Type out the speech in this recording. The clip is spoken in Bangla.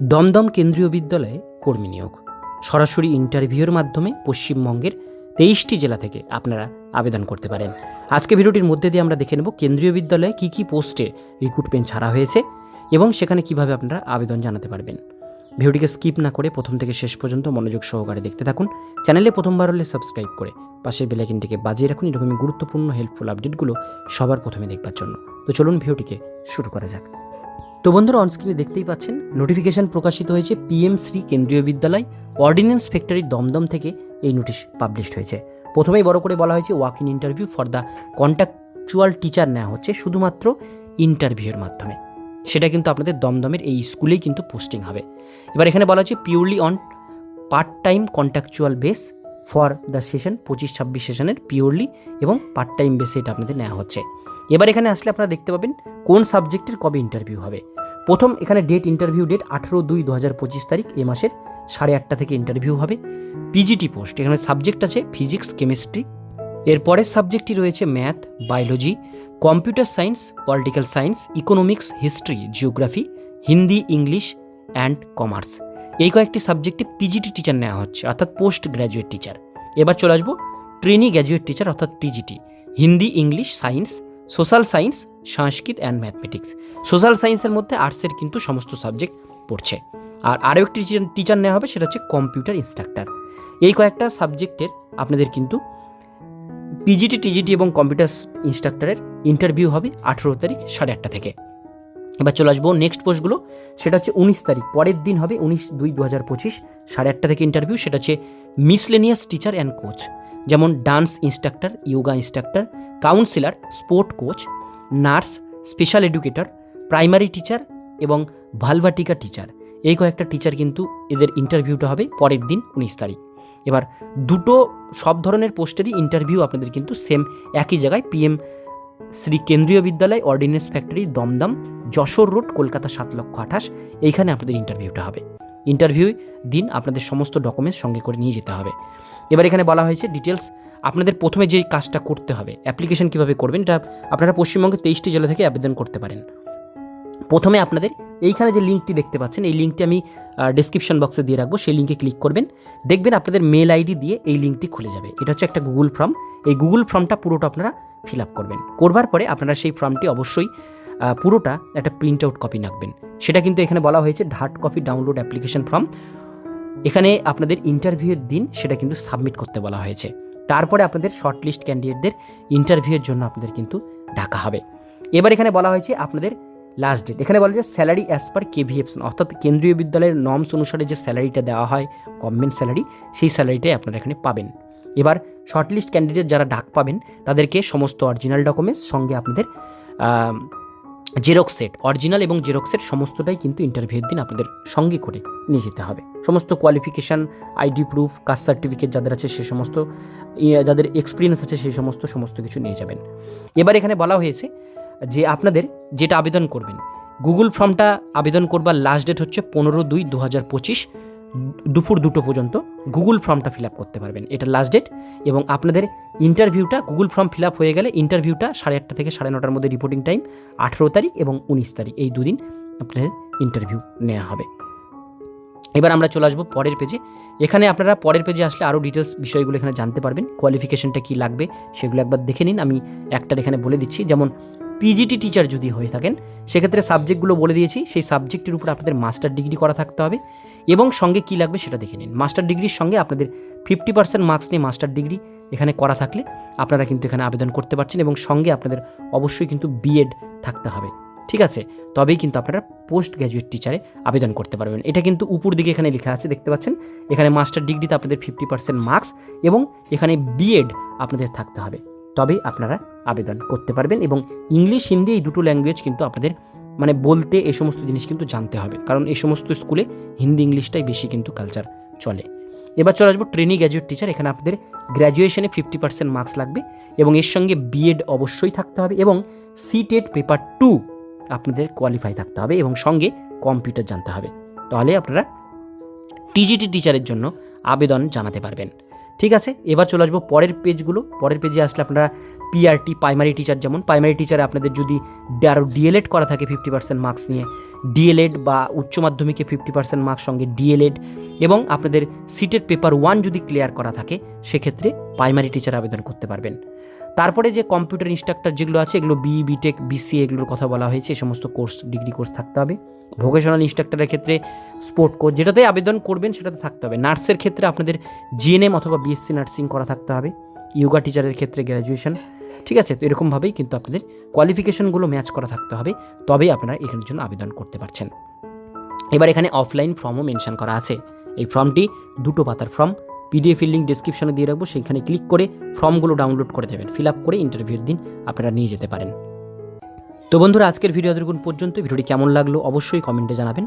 দমদম কেন্দ্রীয় বিদ্যালয়ে কর্মী নিয়োগ। সরাসরি ইন্টারভিউয়ের মাধ্যমে পশ্চিমবঙ্গের তেইশটি জেলা থেকে আপনারা আবেদন করতে পারেন। আজকে ভিডিওটির মধ্যে দিয়ে আমরা দেখে নেব কেন্দ্রীয় বিদ্যালয়ে কী কী পোস্টে রিক্রুটমেন্ট ছাড়া হয়েছে এবং সেখানে কীভাবে আপনারা আবেদন জানাতে পারবেন। ভিডিওটিকে স্কিপ না করে প্রথম থেকে শেষ পর্যন্ত মনোযোগ সহকারে দেখতে থাকুন। চ্যানেলে প্রথমবার হলে সাবস্ক্রাইব করে পাশের বেলাইকিনটিকে বাজিয়ে রাখুন। এরকমই গুরুত্বপূর্ণ হেল্পফুল আপডেটগুলো সবার প্রথমে দেখবার জন্য। তো চলুন ভিডিওটিকে শুরু করা যাক। তো বন্ধুরা অনস্ক্রিনে দেখতেই পাচ্ছেন নোটিফিকেশন প্রকাশিত হয়েছে পিএম শ্রী কেন্দ্রীয় বিদ্যালয় অর্ডিন্যান্স ফ্যাক্টরির দমদম থেকে এই নোটিশ পাবলিশড হয়েছে। প্রথমেই বড় করে বলা হয়েছে walk in interview for the contractual teacher নেওয়া হচ্ছে, শুধুমাত্র ইন্টারভিউয়ের মাধ্যমে। সেটা কিন্তু আপনাদের দমদমের এই স্কুলেই কিন্তু পোস্টিং হবে। এবার এখানে বলা হচ্ছে purely on part time contractual base for the session, পঁচিশ, ছাব্বিশ সেশনের পিওরলি এবং পার্ট টাইম বেসে এটা আপনাদের নেওয়া হচ্ছে। এবার এখানে আসলে আপনারা দেখতে পাবেন কোন সাবজেক্টের কবে ইন্টারভিউ হবে। প্রথম এখানে ডেট ইন্টারভিউ ডেট আঠেরো দুই দু হাজার পঁচিশ তারিখ এ মাসের সাড়ে আটটা থেকে ইন্টারভিউ হবে। পিজিটি পোস্ট এখানে সাবজেক্ট আছে ফিজিক্স কেমিস্ট্রি এরপরের সাবজেক্টটি রয়েছে math biology computer science political science economics history geography Hindi English and commerce এই কয়েকটি সাবজেক্টে পিজিটি টিচার নেওয়া হচ্ছে, অর্থাৎ পোস্ট গ্র্যাজুয়েট টিচার এবার চলে আসব ট্রেনি গ্র্যাজুয়েট টিচার অর্থাৎ TGT Hindi, English science social science Sanskrit and mathematics social সায়েন্সের মধ্যে আর্টসের কিন্তু সমস্ত সাবজেক্ট পড়ছে। আর আরও একটি টিচার নেওয়া হবে, সেটা হচ্ছে কম্পিউটার ইনস্ট্রাক্টর এই কয়েকটা সাবজেক্টের আপনাদের কিন্তু পিজিটি টিজিটি এবং কম্পিউটার ইনস্ট্রাক্টরের ইন্টারভিউ হবে আঠেরো তারিখ সাড়ে আটটা থেকে। এবার চলে আসব নেক্সট পোস্টগুলো সেটা হচ্ছে উনিশ তারিখ, পরের দিন হবে উনিশ দুই দু হাজার পঁচিশ, সাড়ে আটটা থেকে ইন্টারভিউ সেটা হচ্ছে মিসলেনিয়াস টিচার অ্যান্ড কোচ যেমন dance instructor yoga instructor counsellor sport coach nurse special educator primary teacher এবং ভালভাটিকা টিচার এই কয়েকটা টিচার কিন্তু এদের ইন্টারভিউটা হবে পরের দিন উনিশ তারিখ। এবার দুটো সব ধরনের পোস্টেরই ইন্টারভিউ আপনাদের কিন্তু সেম একই জায়গায়। PM Shri Kendriya Vidyalaya ordnance factory Dum Dum. Jessore road, Kolkata সাত লক্ষ আঠাশ। এইখানে আপনাদের ইন্টারভিউটা হবে। ইন্টারভিউ দিন আপনাদের সমস্ত ডকুমেন্টস সঙ্গে করে নিয়ে যেতে হবে। এবার এখানে বলা হয়েছে ডিটেলস আপনাদের প্রথমে যেই কাজটা করতে হবে অ্যাপ্লিকেশন কীভাবে করবেন, এটা আপনারা পশ্চিমবঙ্গের তেইশটি জেলা থেকে আবেদন করতে পারেন। প্রথমে আপনাদের এইখানে যে লিঙ্কটি দেখতে পাচ্ছেন, এই লিঙ্কটি আমি ডিসক্রিপশন বক্সে দিয়ে রাখব। সেই লিঙ্কে ক্লিক করবেন। দেখবেন আপনাদের মেল আইডি দিয়ে এই লিঙ্কটি খুলে যাবে। এটা হচ্ছে একটা গুগল ফর্ম এই গুগল ফর্মটা পুরোটা আপনারা ফিল আপ করবেন। করবার পরে আপনারা সেই ফর্মটি অবশ্যই পুরোটা একটা প্রিন্ট আউট কপি রাখবেন সেটা কিন্তু এখানে বলা হয়েছে hard copy download application form এখানে আপনাদের ইন্টারভিউয়ের দিন সেটা কিন্তু সাবমিট করতে বলা হয়েছে। তারপরে আপনাদের শর্ট লিস্ট ক্যান্ডিডেটদের ইন্টারভিউয়ের জন্য আপনাদের কিন্তু ডাকা হবে। এবার এখানে বলা হয়েছে আপনাদের লাস্ট ডেট এখানে বলা যায় স্যালারি অ্যাজ পার কেভিএফ অর্থাৎ কেন্দ্রীয় বিদ্যালয়ের নর্মস অনুসারে যে স্যালারিটা দেওয়া হয় গভর্নমেন্ট স্যালারি সেই স্যালারিটাই আপনারা এখানে পাবেন। এবার শর্টলিস্ট ক্যান্ডিডেট যারা ডাক পাবেন, তাদেরকে সমস্ত অরিজিনাল ডকুমেন্টস সঙ্গে আপনাদের জেরক্স সেট অরিজিনাল এবং জেরক্স সেট সমস্তটাই কিন্তু ইন্টারভিউর দিন আপনাদের সঙ্গে করে নিয়ে যেতে হবে। সমস্ত qualification ID proof caste certificate যাদের আছে সে সমস্ত যাদের এক্সপিরিয়েন্স আছে সেই সমস্ত সমস্ত কিছু নিয়ে যাবেন। এবার এখানে বলা হয়েছে যে আপনাদের যেটা আবেদন করবেন। গুগল ফর্মটা আবেদন করবার লাস্ট ডেট হচ্ছে পনেরো দুই দু হাজার পঁচিশ, দুপুর দুটো পর্যন্ত গুগল ফর্মটা ফিল আপ করতে পারবেন। এটা লাস্ট ডেট এবং আপনাদের ইন্টারভিউটা গুগল ফর্ম ফিল আপ হয়ে গেলে ইন্টারভিউটা সাড়ে আটটা থেকে সাড়ে নটার মধ্যে রিপোর্টিং টাইম আঠেরো তারিখ এবং উনিশ তারিখ, এই দুদিন আপনাদের ইন্টারভিউ নেওয়া হবে। এবার আমরা চলে আসব পরের পেজে এখানে আপনারা পরের পেজে আসলে আরও ডিটেলস বিষয়গুলো এখানে জানতে পারবেন। কোয়ালিফিকেশনটা কী লাগবে সেগুলো একবার দেখে নিন। আমি একটার এখানে বলে দিচ্ছি। যেমন পিজিটি টিচার যদি হয়ে থাকেন, সেক্ষেত্রে সাবজেক্টগুলো বলে দিয়েছি, সেই সাবজেক্টের উপর আপনাদের মাস্টার ডিগ্রি করা থাকতে হবে এবং সঙ্গে কী লাগবে সেটা দেখে নিন। মাস্টার ডিগ্রির সঙ্গে আপনাদের ফিফটি পার্সেন্ট মার্কস নিয়ে মাস্টার ডিগ্রি এখানে করা থাকলে আপনারা কিন্তু এখানে আবেদন করতে পারছেন এবং সঙ্গে আপনাদের অবশ্যই কিন্তু বিএড থাকতে হবে। ঠিক আছে? তবেই কিন্তু আপনারা পোস্ট গ্র্যাজুয়েট টিচারে আবেদন করতে পারবেন। এটা কিন্তু উপর দিকে এখানে লেখা আছে, দেখতে পাচ্ছেন? এখানে মাস্টার ডিগ্রিতে আপনাদের ফিফটি পার্সেন্ট মার্কস এবং এখানে বিএড আপনাদের থাকতে হবে। তবেই আপনারা আবেদন করতে পারবেন এবং ইংলিশ, হিন্দি এই দুটো ল্যাঙ্গুয়েজ কিন্তু আপনাদের মানে বলতে এই সমস্ত জিনিস কিন্তু জানতে হবে। কারণ এই সমস্ত স্কুলে হিন্দি ইংলিশটাই বেশি কিন্তু কালচার চলে। এবার চলে আসব ট্রেনিং গ্র্যাজুয়েট টিচার এখানে আপনাদের গ্র্যাজুয়েশনে ফিফটি পার্সেন্ট মার্কস লাগবে এবং এর সঙ্গে বিএড অবশ্যই থাকতে হবে এবং সি টেট পেপার টু আপনাদের কোয়ালিফাই থাকতে হবে এবং সঙ্গে কম্পিউটার জানতে হবে। তাহলে আপনারা টিজিটি টিচারের জন্য আবেদন জানাতে পারবেন। ঠিক আছে? এবার চলে আসব পরের পেজগুলো পরের পেজে আসলে আপনারা পিআরটি প্রাইমারি টিচার যেমন প্রাইমারি টিচারে আপনাদের যদি আরও ডিএলএড করা থাকে ফিফটি পার্সেন্ট মার্কস নিয়ে ডিএলএড বা উচ্চ মাধ্যমিকে ফিফটি পার্সেন্ট মার্কস সঙ্গে ডিএলএড এবং আপনাদের সিটের পেপার ওয়ান যদি ক্লিয়ার করা থাকে, সেক্ষেত্রে প্রাইমারি টিচার আবেদন করতে পারবেন। তারপরে যে কম্পিউটার ইনস্ট্রাক্টর যেগুলো আছে, এগুলো বি বিটেক বিসিএ এগুলোর কথা বলা হয়েছে এই সমস্ত কোর্স ডিগ্রি কোর্স থাকতে হবে। ভোকেশনাল ইনস্ট্রাক্টরের ক্ষেত্রে স্পোর্ট কোর্স যেটাতে আবেদন করবেন সেটাতে থাকতে হবে। নার্সের ক্ষেত্রে আপনাদের জিএনএম অথবা বিএসসি নার্সিং করা থাকতে হবে। ইয়োগা টিচারের ক্ষেত্রে গ্র্যাজুয়েশন, ঠিক আছে? তো এরকমভাবেই কিন্তু আপনাদের কোয়ালিফিকেশনগুলো ম্যাচ করা থাকতে হবে। তবেই আপনারা এখানের জন্য আবেদন করতে পারছেন। এবার এখানে অফলাইন ফর্মও মেনশন করা আছে। এই ফর্মটি দুটো পাতার ফর্ম পিডিএফ লিঙ্ক ডিসক্রিপশনে দিয়ে রাখব। সেখানে ক্লিক করে ফর্মগুলো ডাউনলোড করে দেবেন। ফিল আপ করে ইন্টারভিউর দিন আপনারা নিয়ে যেতে পারেন। তো বন্ধুরা, আজকের ভিডিও এতটুকুন পর্যন্ত ভিডিওটি কেমন লাগল অবশ্যই কমেন্টে জানাবেন।